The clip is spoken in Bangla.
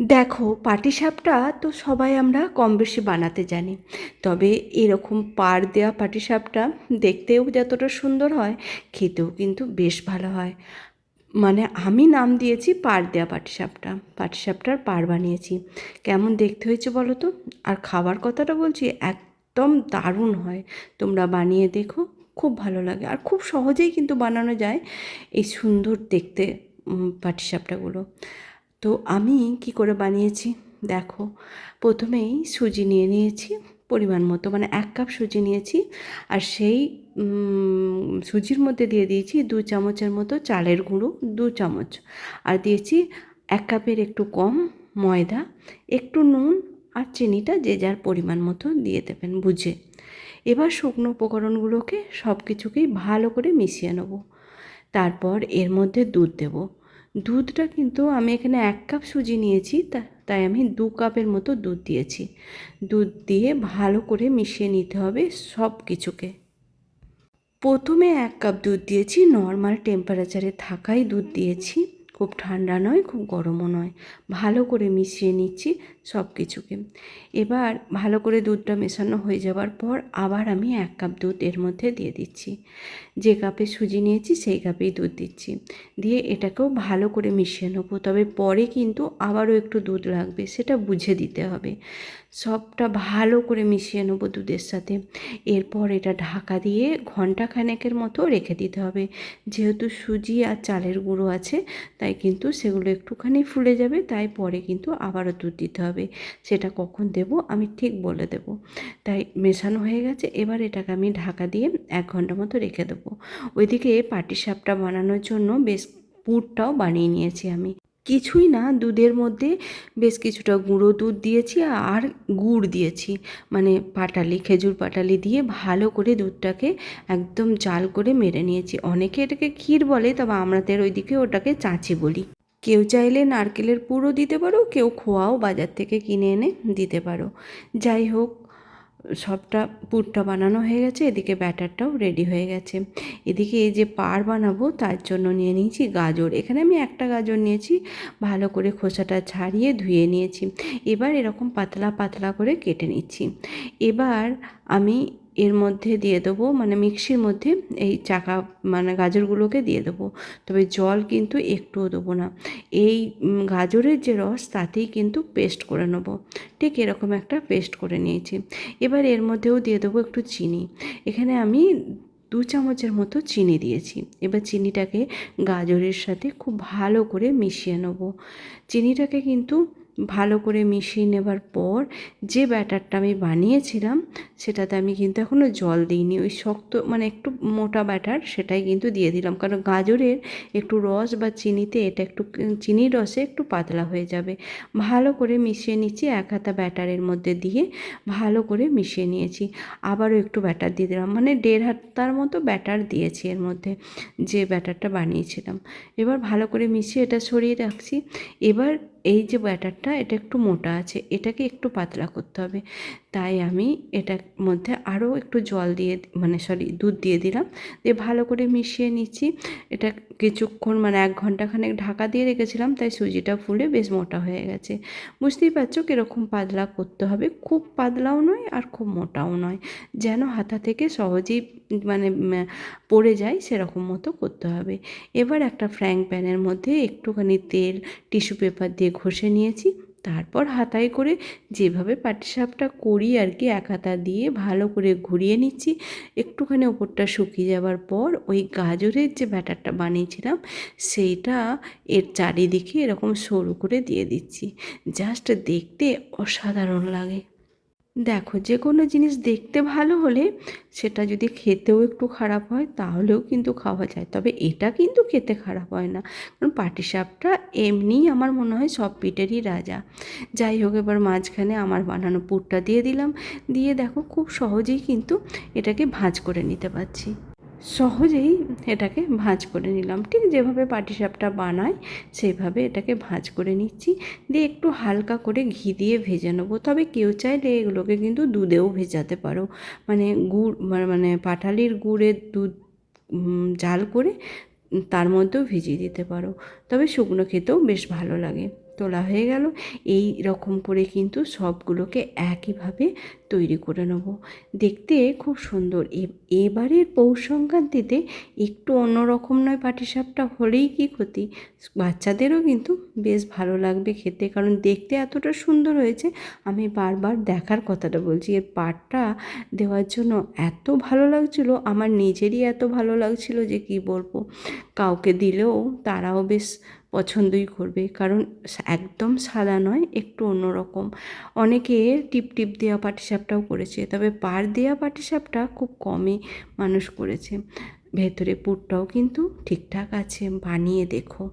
দেখো পাটিসাপটা তো সবাই আমরা কম বেশি বানাতে জানি। তবে এরকম পাড় দেওয়া পাটিসাপটা দেখতেও যতটা সুন্দর হয়, খেতেও কিন্তু বেশ ভালো হয়। মানে আমি নাম দিয়েছি পাড় দেওয়া পাটিসাপটা পাটিসাপটার পাড় বানিয়েছি। কেমন দেখতে হয়েছে বলো তো? আর খাবার কথাটা বলছি, একদম দারুণ হয়। তোমরা বানিয়ে দেখো, খুব ভালো লাগে। আর খুব সহজেই কিন্তু বানানো যায় এই সুন্দর দেখতে পাটিসাপটাগুলো তো আমি কি করে বানিয়েছি? দেখো, প্রথমেই সুজি নিয়ে নিয়েছি পরিমাণ মতো মানে এক কাপ সুজি নিয়েছি আর সেই সুজির মধ্যে দিয়ে দিয়েছি দু চামচের মতো চালের গুঁড়ো, দু চামচ। আর দিয়েছি এক কাপের একটু কম ময়দা, একটু নুন আর চিনিটা যে যার পরিমাণ মতো দিয়ে দেবেন বুঝে। এবার শুকনো উপকরণগুলোকে সব কিছুকেই ভালো করে মিশিয়ে নেব। তারপর এর মধ্যে দুধ দেব। দুধটা কিন্তু আমি এখানে এক কাপ সুজি নিয়েছি তাই আমি দু কাপের মতো দুধ দিয়েছি। দুধ দিয়ে ভালো করে মিশিয়ে নিতে হবে সব কিছুকে প্রথমে এক কাপ দুধ দিয়েছি, নর্মাল টেম্পারেচারে থাকাই দুধ দিয়েছি। খুব ঠান্ডা নয়, খুব গরমও নয়। ভালো করে মিশিয়ে নিচ্ছি সব কিছুকে এবার ভালো করে দুধটা মেশানো হয়ে যাওয়ার পর আবার আমি এক কাপ দুধ এর মধ্যে দিয়ে দিচ্ছি। যে কাপে সুজি নিয়েছি, সেই কাপেই দুধ দিচ্ছি। দিয়ে এটাকেও ভালো করে মিশিয়ে নেব। তবে পরে কিন্তু আবারও একটু দুধ লাগবে, সেটা বুঝে দিতে হবে। সবটা ভালো করে মিশিয়ে নেব দুধের সাথে। এরপর এটা ঢাকা দিয়ে ঘণ্টা খানেকের মতো রেখে দিতে হবে। যেহেতু সুজি আর চালের গুঁড়ো আছে, তাই কিন্তু সেগুলো একটুখানি ফুলে যাবে, তাই পরে কিন্তু আবারও দুধ দিতে হবে। সেটা কখন দেব, আমি ঠিক বলে দেব। তাই মেশানো হয়ে গেছে, এবার এটাকে আমি ঢাকা দিয়ে এক ঘণ্টা মতো রেখে দেবো। ওইদিকে পাটিসাপটা বানানোর জন্য বেশ পুরটাও বানিয়ে নিয়েছি আমি। কিছুই না, দুধের মধ্যে বেশ কিছুটা গুঁড়ো দুধ দিয়েছি আর গুড় দিয়েছি। মানে পাটালি, খেজুর পাটালি দিয়ে ভালো করে দুধটাকে একদম জাল করে মেরে নিয়েছি। অনেকে এটাকে ক্ষীর বলে, তবে আমাদের ওইদিকে ওটাকে চাঁচি বলি। কেউ চাইলে নারকেলের পুরো দিতে পারো, কেউ খোয়াও বাজার থেকে কিনে এনে দিতে পারো। যাই হোক সবটা পুরটা বানানো হয়ে গেছে, এদিকে ব্যাটারটাও রেডি হয়ে গেছে। এদিকে এই যে পার বানাবো, তার জন্য নিয়ে নিয়েছি গাজর। এখানে আমি একটা গাজর নিয়েছি, ভালো করে খোসাটা ছাড়িয়ে ধুয়ে নিয়েছি। এবার এরকম পাতলা পাতলা করে কেটে নিচ্ছি। এবার আমি এর মধ্যে দিয়ে দেবো মানে মিক্সির মধ্যে এই চাকা মানে গাজরগুলোকে দিয়ে দেবো। তবে জল কিন্তু একটুও দেবো না। এই গাজরের যে রস তাতেই কিন্তু পেস্ট করে নেব। ঠিক এরকম একটা পেস্ট করে নিয়েছি। এবার এর মধ্যেও দিয়ে দেবো একটু চিনি। এখানে আমি দু চামচের মতো চিনি দিয়েছি। এবার চিনিটাকে গাজরের সাথে খুব ভালো করে মিশিয়ে নেব। চিনিটাকে কিন্তু ভালো করে মিশিয়ে নেবার পর যে ব্যাটারটা আমি বানিয়েছিলাম, সেটাতে আমি কিন্তু এখনও জল দিইনি। ওই শক্ত মানে একটু মোটা ব্যাটার সেটাই কিন্তু দিয়ে দিলাম। কারণ গাজরের একটু রস বা চিনিতে এটা একটু, চিনির রসে একটু পাতলা হয়ে যাবে। ভালো করে মিশিয়ে নিচ্ছি, এক হাতা ব্যাটারের মধ্যে দিয়ে ভালো করে মিশিয়ে নিয়েছি। আবারও একটু ব্যাটার দিয়ে দিলাম। মানে দেড় হাতার মতো ব্যাটার দিয়েছি এর মধ্যে যে ব্যাটারটা বানিয়েছিলাম। এবার ভালো করে মিশিয়ে এটা সরিয়ে রাখছি। এবার এই যে ব্যাটারটা, এটা একটু মোটা আছে, এটাকে একটু পাতলা করতে হবে। তাই আমি এটার মধ্যে আরও একটু জল দিয়ে মানে সরি, দুধ দিয়ে দিলাম। দিয়ে ভালো করে মিশিয়ে নিচ্ছি। এটা কিছুক্ষণ মানে এক ঘন্টাখানেক ঢাকা দিয়ে রেখেছিলাম, তাই সুজিটা ফুলে বেশ মোটা হয়ে গেছে। বুঝতেই পারছ কীরকম পাতলা করতে হবে। খুব পাতলাও নয় আর খুব মোটাও নয়। যেন হাতা থেকে সহজেই মানে পড়ে যায়, সেরকম মতো করতে হবে। এবার একটা ফ্র্যাং প্যানের মধ্যে একটুখানি তেল, টিস্যু পেপার দিয়ে ঘষে নিয়েছি। তারপর হাতায় করে যেভাবে পাটিসাপটা করি আর কি এক হাতা দিয়ে ভালো করে ঘুরিয়ে নিচ্ছি। একটুখানি ওপরটা শুকিয়ে যাওয়ার পর ওই গাজরের যে ব্যাটারটা বানিয়েছিলাম, সেইটা এর চারিদিকে এরকম সরু করে দিয়ে দিচ্ছি। জাস্ট দেখতে অসাধারণ লাগে। দেখো, যে কোনো জিনিস দেখতে ভালো হলে সেটা যদি খেতেও একটু খারাপ হয়, তাহলেও কিন্তু খাওয়া যায়। তবে এটা কিন্তু খেতে খারাপ হয় না। কারণ পাটিসাপটা এমনিই আমার মনে হয় সব পিঠেরই রাজা। যাই হোক, এবার মাঝখানে আমার বানানো পুরটা দিয়ে দিলাম। দিয়ে দেখো, খুব সহজেই কিন্তু এটাকে ভাঁজ করে নিতে পারছি। সহজেই এটাকে ভাঁজ করে নিলাম। ঠিক যেভাবে পাটিসাপটা বানাই, সেভাবে এটাকে ভাঁজ করে নিচ্ছি। দিয়ে একটু হালকা করে ঘি দিয়ে ভেজে নেব। তবে কেউ চাইলে এগুলোকে কিন্তু দুধেও ভেজাতে পারো। মানে গুড়, মানে- মানে পাটালির গুড়ের দুধ জাল করে তার মধ্যেও ভিজিয়ে দিতে পারো। তবে শুকনো খেতেও বেশ ভালো লাগে। তোলা হয়ে গেল। এই রকম করে কিন্তু সবগুলোকে একইভাবে তৈরি করে নেব। দেখতে খুব সুন্দর। এবারের পৌষ সংক্রান্তিতে একটু অন্যরকম নয়, পাটিসাপটা হলেই কি ক্ষতি? বাচ্চাদেরও কিন্তু বেশ ভালো লাগবে খেতে, কারণ দেখতে এতটা সুন্দর হয়েছে। আমি বারবার দেখার কথাটা বলছি, এর পাটটা দেওয়ার জন্য এত ভালো লাগছিল, আমার নিজেরই এত ভালো লাগছিল যে কি বলব? কাউকে দিলেও তারাও বেশ পছন্দই করবে। কারণ একদম সাদা নয়, একটু অন্যরকম। অনেকে টিপ টিপ দেওয়া পাটিসাপটাও করেছে, তবে পার দেওয়া পাটিসাপটা খুব কমই মানুষ করেছে। ভেতরে পুরটাও কিন্তু ঠিকঠাক আছে, বানিয়ে দেখো।